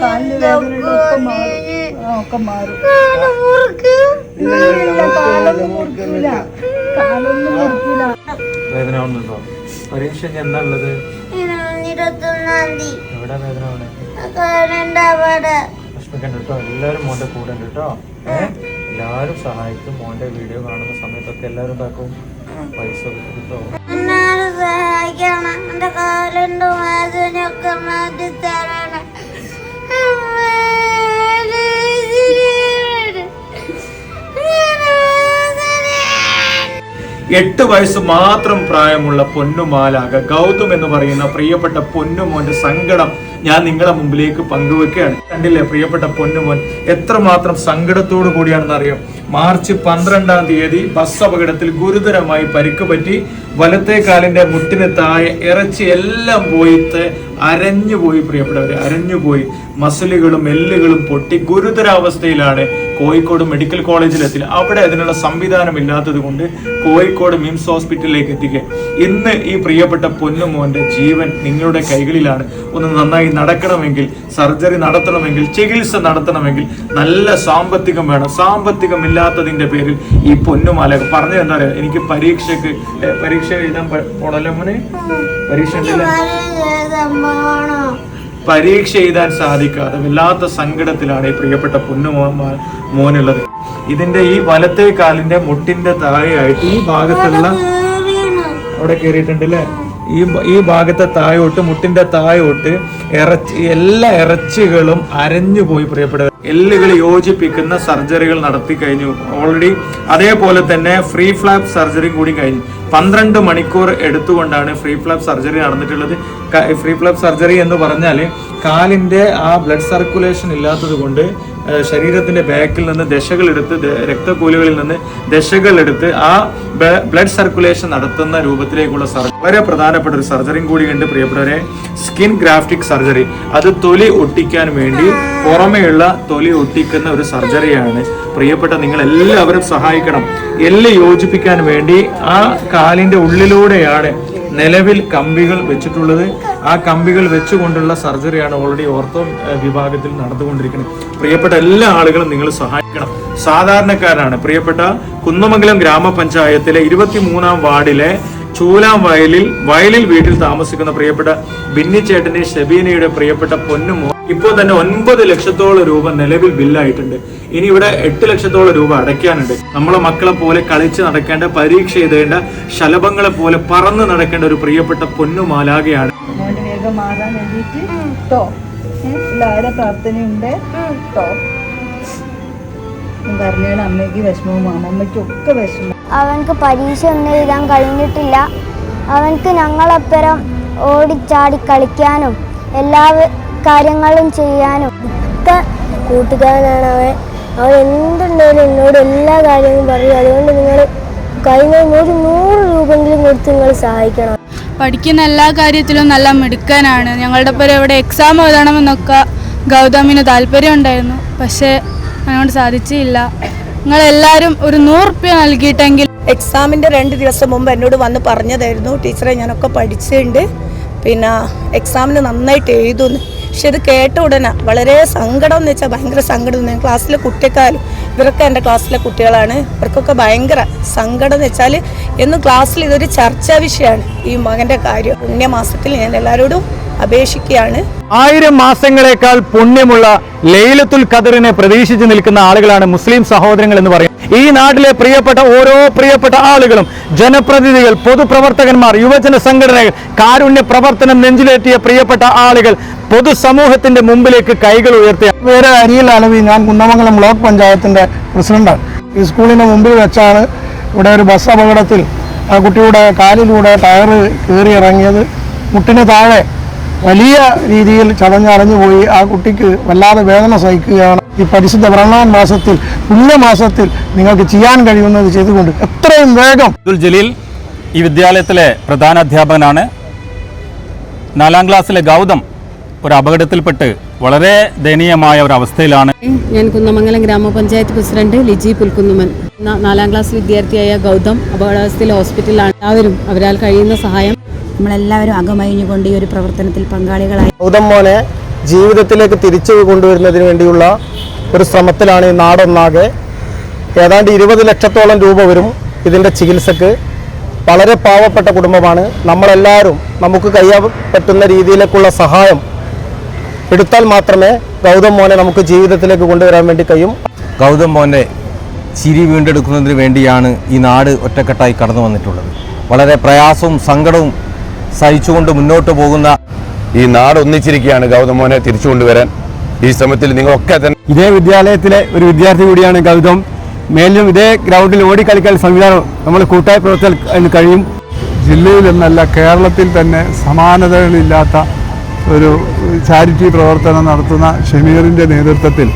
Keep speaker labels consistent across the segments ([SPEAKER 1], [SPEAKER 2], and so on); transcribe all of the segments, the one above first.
[SPEAKER 1] കാലിന് വേദന ഒക്കെ മാറും. ഒക്കെ മാറും. കാലൊന്നും മുറിക്കൂല കാലൊന്നും മുറിക്കൂല
[SPEAKER 2] വേദന ഉണ്ടോ പരീക്ഷ എന്താ ഉള്ളത്?
[SPEAKER 3] ഇരുപത്തൊന്നാം തീയതി.
[SPEAKER 2] എവിടെ വേദന
[SPEAKER 3] അവിടെ?
[SPEAKER 2] വിഷമിക്കണ്ട കേട്ടോ. എല്ലാവരും മോന്റെ കൂടെ ഉണ്ട് കേട്ടോ. എല്ലാവരും സഹായിക്കും. മോന്റെ വീഡിയോ കാണുന്ന സമയത്തൊക്കെ എല്ലാവരും ഉണ്ടാക്കും. പൈസ കിട്ടോ.
[SPEAKER 3] സഹായിക്കണം. എന്റെ കാലിന്റെ വേദനയൊക്കെ മാറ്റി തരണം
[SPEAKER 2] എട്ട് വയസ്സ് മാത്രം പ്രായമുള്ള പൊന്നുമാലാക ഗൗതം എന്ന് പറയുന്ന പ്രിയപ്പെട്ട പൊന്നുമോന്റെ സങ്കടം ഞാൻ നിങ്ങളുടെ മുമ്പിലേക്ക് പങ്കുവെക്കുകയാണ്. കണ്ടില്ലേ പ്രിയപ്പെട്ട പൊന്നുമോൻ? എത്രമാത്രം സങ്കടത്തോടു കൂടിയാണെന്ന് അറിയാം? മാർച്ച് പന്ത്രണ്ടാം തീയതി ബസ് അപകടത്തിൽ ഗുരുതരമായി പരിക്ക് പറ്റി വലത്തെ കാലിന്റെ മുട്ടിന് താഴെ ഇറച്ചി എല്ലാം പോയിട്ട് അരഞ്ഞു പോയി അരഞ്ഞുപോയി അരഞ്ഞു പോയി മസിലുകളും എല്ലുകളും പൊട്ടി ഗുരുതരാവസ്ഥയിലാണ് കോഴിക്കോട് മെഡിക്കൽ കോളേജിലെത്തി അവിടെ അതിനുള്ള സംവിധാനം ഇല്ലാത്തത് കൊണ്ട് കോഴിക്കോട് മിംസ് ഹോസ്പിറ്റലിലേക്ക് എത്തിക്കുക. ഇന്ന് ഈ പ്രിയപ്പെട്ട പൊന്നുമോന്റെ ജീവൻ നിങ്ങളുടെ കൈകളിലാണ്. ഒന്ന് നന്നായി നടക്കണമെങ്കിൽ സർജറി നടത്തണമെങ്കിൽ ചികിത്സ നടത്തണമെങ്കിൽ നല്ല സാമ്പത്തികം വേണം. സാമ്പത്തികം ഇല്ലാത്തതിന്റെ പേരിൽ ഈ പൊന്നുമാല പറഞ്ഞു എന്താ പറയുക എനിക്ക് പരീക്ഷക്ക് പരീക്ഷ എഴുതാൻ പോണല്ലോ മോനെ? പരീക്ഷ പരീക്ഷ എഴുതാൻ സാധിക്കാതെ വല്ലാത്ത സങ്കടത്തിലാണ് ഈ പ്രിയപ്പെട്ട പൊന്നു മോനുള്ളത്. ഇതിന്റെ ഈ വലത്തെ കാലിന്റെ മുട്ടിന്റെ താഴെയായിട്ട് ഈ ഭാഗത്തുള്ള അവിടെ കയറിയിട്ടുണ്ട് അല്ലേ ഈ ഈ ഭാഗത്തെ തായോട്ട് മുട്ടിന്റെ തായോട്ട് ഇറച്ചി എല്ലാ ഇറച്ചികളും അരഞ്ഞു പോയി പ്രിയപ്പെട്ടവർ എല്ലുകൾ യോജിപ്പിക്കുന്ന സർജറികൾ നടത്തി കഴിഞ്ഞു. ഓൾറെഡി അതേപോലെ തന്നെ ഫ്രീ ഫ്ലാപ്പ് സർജറി കൂടി കഴിഞ്ഞു. പന്ത്രണ്ട് മണിക്കൂർ എടുത്തുകൊണ്ടാണ് ഫ്രീ ഫ്ലാപ്പ് സർജറി നടന്നിട്ടുള്ളത്. ഫ്രീ ഫ്ലാപ്പ് സർജറി എന്ന് പറഞ്ഞാൽ കാലിന്റെ ആ ബ്ലഡ് സർക്കുലേഷൻ ഇല്ലാത്തത് കൊണ്ട് ശരീരത്തിന്റെ ബാക്കിൽ നിന്ന് ദശകൾ എടുത്ത് രക്തക്കൂലുകളിൽ നിന്ന് ദശകൾ എടുത്ത് ആ ബ്ലഡ് സർക്കുലേഷൻ നടത്തുന്ന രൂപത്തിലേക്കുള്ള സർജറി വളരെ പ്രധാനപ്പെട്ട ഒരു സർജറിയും കൂടി ഉണ്ട് പ്രിയപ്പെട്ടവരെ. Skin grafting surgery. അത് തൊലി ഒട്ടിക്കാൻ വേണ്ടി പുറമെയുള്ള തൊലി ഒട്ടിക്കുന്ന ഒരു സർജറിയാണ് പ്രിയപ്പെട്ട നിങ്ങൾ എല്ലാവരും സഹായിക്കണം. എല്ല് യോജിപ്പിക്കാൻ വേണ്ടി ആ കാലിന്റെ ഉള്ളിലൂടെയാണ് നിലവിൽ കമ്പികൾ വെച്ചിട്ടുള്ളത്. ആ കമ്പികൾ വെച്ചുകൊണ്ടുള്ള സർജറിയാണ് ഓൾറെഡി ഓർത്തോ വിഭാഗത്തിൽ നടന്നുകൊണ്ടിരിക്കുന്നത്. പ്രിയപ്പെട്ട എല്ലാ ആളുകളും നിങ്ങൾ സഹായിക്കണം. സാധാരണക്കാരാണ്. പ്രിയപ്പെട്ട കുന്നമംഗലം ഗ്രാമപഞ്ചായത്തിലെ ഇരുപത്തിമൂന്നാം വാർഡിലെ ചൂലാം വയലിൽ വയലിൽ വീട്ടിൽ താമസിക്കുന്ന പ്രിയപ്പെട്ട ബിന്നിച്ചേട്ടന്റെ ഷബീനയുടെ പ്രിയപ്പെട്ട പൊന്നുമോ ഇപ്പോൾ തന്നെ ഒൻപത് ലക്ഷത്തോളം രൂപ നിലവിൽ ബില്ലായിട്ടുണ്ട്. ഇനി ഇവിടെ എട്ട് ലക്ഷത്തോളം രൂപ അടയ്ക്കാനുണ്ട്. നമ്മളെ മക്കളെ പോലെ കളിച്ച് നടക്കേണ്ട പരീക്ഷ എഴുതേണ്ട ശലഭങ്ങളെ പോലെ പറന്ന് നടക്കേണ്ട ഒരു പ്രിയപ്പെട്ട പൊന്നുമാലാകയാണ്
[SPEAKER 1] പ്രാർത്ഥനയുണ്ട്. അമ്മയ്ക്ക് വിഷമം.
[SPEAKER 3] അവൻക്ക് പരീക്ഷ ഒന്നും എഴുതാൻ കഴിഞ്ഞിട്ടില്ല. അവൻക്ക് ഞങ്ങളപ്പുറം ഓടിച്ചാടി കളിക്കാനും എല്ലാ കാര്യങ്ങളും ചെയ്യാനും ഒക്കെ കൂട്ടുകാരനാണ് അവൻ. അവൻ എന്തുണ്ടെങ്കിലും എന്നോട് എല്ലാ കാര്യങ്ങളും പറയും. അതുകൊണ്ട് നിങ്ങൾ കഴിഞ്ഞ ഒരു നൂറ് രൂപയെങ്കിലും കൊടുത്ത് നിങ്ങൾ സഹായിക്കണം.
[SPEAKER 4] പഠിക്കുന്ന എല്ലാ കാര്യത്തിലും നല്ല മിടുക്കനാണ്. ഞങ്ങളുടെ പോലെ ഇവിടെ എക്സാം എഴുതണമെന്നൊക്കെ ഗൗതമിന് താല്പര്യം ഉണ്ടായിരുന്നു പക്ഷേ അതുകൊണ്ട് സാധിച്ചില്ല. നിങ്ങൾ എല്ലാവരും ഒരു നൂറുപ്യ നൽകിയിട്ടെങ്കിൽ
[SPEAKER 5] എക്സാമിന്റെ രണ്ട് ദിവസം മുമ്പ് എന്നോട് വന്ന് പറഞ്ഞതായിരുന്നു. ടീച്ചറെ ഞാനൊക്കെ പഠിച്ചിട്ടുണ്ട്. പിന്നെ എക്സാമിന് നന്നായിട്ട് എഴുതുന്നു. പക്ഷെ ഇത് കേട്ട ഉടനെ വളരെ സങ്കടം എന്ന് വെച്ചാൽ ഭയങ്കര സങ്കടം ഞാൻ ക്ലാസ്സിലെ കുട്ടിക്കാലും ഇവരൊക്കെ എന്റെ ക്ലാസ്സിലെ കുട്ടികളാണ്. ഇവർക്കൊക്കെ ഭയങ്കര സങ്കടം എന്ന് വെച്ചാൽ എന്നും ക്ലാസ്സിൽ ഇതൊരു ചർച്ചാ വിഷയമാണ്. ഈ മകന്റെ കാര്യം പുണ്യമാസത്തിൽ ഞാൻ എല്ലാവരോടും അപേക്ഷിക്കുകയാണ്.
[SPEAKER 6] ആയിരം മാസങ്ങളെക്കാൾ പുണ്യമുള്ള ലൈലത്തുൽ ഖദറിനെ പ്രതീക്ഷിച്ച് നിൽക്കുന്ന ആളുകളാണ് മുസ്ലിം സഹോദരങ്ങൾ എന്ന് പറയും ഈ നാട്ടിലെ പ്രിയപ്പെട്ട ഓരോ പ്രിയപ്പെട്ട ആളുകളും ജനപ്രതിനിധികൾ പൊതുപ്രവർത്തകന്മാർ യുവജന സംഘടനകൾ കാരുണ്യ പ്രവർത്തനം നെഞ്ചിലേറ്റിയ പ്രിയപ്പെട്ട ആളുകൾ പൊതുസമൂഹത്തിന്റെ മുമ്പിലേക്ക് കൈകൾ ഉയർത്തിയ
[SPEAKER 7] പേര് അരിയൽ അലവി ഞാൻ കുന്നമംഗലം ബ്ലോക്ക് പഞ്ചായത്തിന്റെ പ്രസിഡന്റാണ്. ഈ സ്കൂളിന്റെ മുമ്പിൽ വെച്ചാണ് ഇവിടെ ഒരു ബസ് അപകടത്തിൽ ആ കുട്ടിയുടെ കാലിലൂടെ ടയറ് കയറി ഇറങ്ങിയത് മുട്ടിന് താഴെ വലിയ രീതിയിൽ ചതഞ്ഞറിഞ്ഞു പോയി. ആ കുട്ടിക്ക് വല്ലാതെ വേദന സഹിക്കുകയാണ്. ഈ പരിശുദ്ധ റമദാൻ മാസത്തിൽ പുണ്യമാസത്തിൽ നിങ്ങൾക്ക് ചെയ്യാൻ കഴിയുന്നത് ചെയ്തുകൊണ്ട് എത്രയും വേഗം.
[SPEAKER 6] അബ്ദുൽ ജലീൽ ഈ വിദ്യാലയത്തിലെ പ്രധാന അധ്യാപകനാണ്. നാലാം ക്ലാസ്സിലെ ഗൗതം ഒരു അപകടത്തിൽപ്പെട്ട് വളരെ ദയനീയമായ ഒരു അവസ്ഥയിലാണ്.
[SPEAKER 8] ഞാൻ കുന്നമംഗലം ഗ്രാമപഞ്ചായത്ത് പ്രസിഡന്റ് ലിജി പുൽക്കുന്നുമൻ. നാലാം ക്ലാസ് വിദ്യാർത്ഥിയായ ഗൗതം അപകടാവസ്ഥയിൽ ഹോസ്പിറ്റലിലാണ്. എല്ലാവരും അവരാൽ കഴിയുന്ന സഹായം.
[SPEAKER 9] നമ്മളെല്ലാവരും അകമഴിഞ്ഞുകൊണ്ട് ഈ ഒരു പ്രവർത്തനത്തിൽ പങ്കാളികളായി.
[SPEAKER 7] ഗൗതം മോനെ
[SPEAKER 10] ജീവിതത്തിലേക്ക് തിരിച്ചു കൊണ്ടുവരുന്നതിന് വേണ്ടിയുള്ള ഒരു ശ്രമത്തിലാണ് ഈ നാടൊന്നാകെ. ഏതാണ്ട് ഇരുപത് ലക്ഷത്തോളം രൂപ വരും ഇതിന്റെ ചികിത്സക്ക്. വളരെ പാവപ്പെട്ട കുടുംബമാണ്. നമ്മളെല്ലാവരും നമുക്ക് കഴിയാൻ പറ്റുന്ന രീതിയിലേക്കുള്ള സഹായം എടുത്താൽ മാത്രമേ ഗൗതം മോനെ നമുക്ക് ജീവിതത്തിലേക്ക് കൊണ്ടുവരാൻ വേണ്ടി കഴിയും.
[SPEAKER 9] ഗൗതം മോനെ ചിരി വീണ്ടെടുക്കുന്നതിന് വേണ്ടിയാണ് ഈ നാട് ഒറ്റക്കെട്ടായി കടന്നു വന്നിട്ടുള്ളത്. വളരെ പ്രയാസവും സങ്കടവും സഹിച്ചുകൊണ്ട് മുന്നോട്ട് പോകുന്ന
[SPEAKER 11] ഈ നാട് ഒന്നിച്ചിരിക്കുകയാണ് ഗൗതം മോനെ തിരിച്ചു കൊണ്ടുവരാൻ. ഈ ശ്രമത്തിൽ നിങ്ങളൊക്കെ തന്നെ
[SPEAKER 6] ഇതേ വിദ്യാലയത്തിലെ ഒരു വിദ്യാർത്ഥി കൂടിയാണ് ഗൗതം. മേലും ഇതേ ഗ്രൗണ്ടിൽ ഓടിക്കളിക്കാൻ സംവിധാനം നമ്മൾ കൂട്ടായി പ്രവർത്തിക്കാൻ കഴിയും.
[SPEAKER 12] ജില്ലയിലെന്നല്ല കേരളത്തിൽ തന്നെ സമാനതകളില്ലാത്ത ഒരു ചാരിറ്റി പ്രവർത്തനം നടത്തുന്ന ഷമീറിന്റെ നേതൃത്വത്തിൽ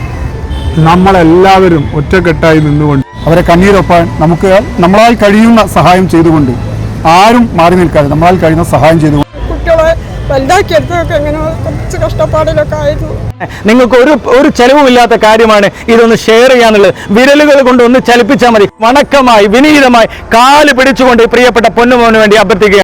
[SPEAKER 12] നമ്മളെല്ലാവരും ഒറ്റക്കെട്ടായി നിന്നുകൊണ്ട് അവരെ കണ്ണീരൊപ്പാൻ നമുക്ക് നമ്മളാൽ കഴിയുന്ന സഹായം ചെയ്തുകൊണ്ട് ആരും മാറി നിൽക്കാതെ നമ്മളാൽ കഴിയുന്ന സഹായം ചെയ്തുകൊണ്ട്
[SPEAKER 13] വലുതാക്കിയെടുത്തൊക്കെ എങ്ങനെ കുറച്ച് കഷ്ടപ്പാടിലൊക്കെ ആയിരുന്നു.
[SPEAKER 6] നിങ്ങൾക്ക് ഒരു ഒരു ചെലവുമില്ലാത്ത കാര്യമാണ് ഇതൊന്ന് ഷെയർ ചെയ്യാന്നുള്ളത് വിരലുകൾ കൊണ്ട് ഒന്ന് ചലിപ്പിച്ചാൽ മതി. വണക്കമായി വിനീതമായി കാൽ പിടിച്ചുകൊണ്ട് പ്രിയപ്പെട്ട പൊന്നുമോന് വേണ്ടി അഭ്യർത്ഥിക്കുക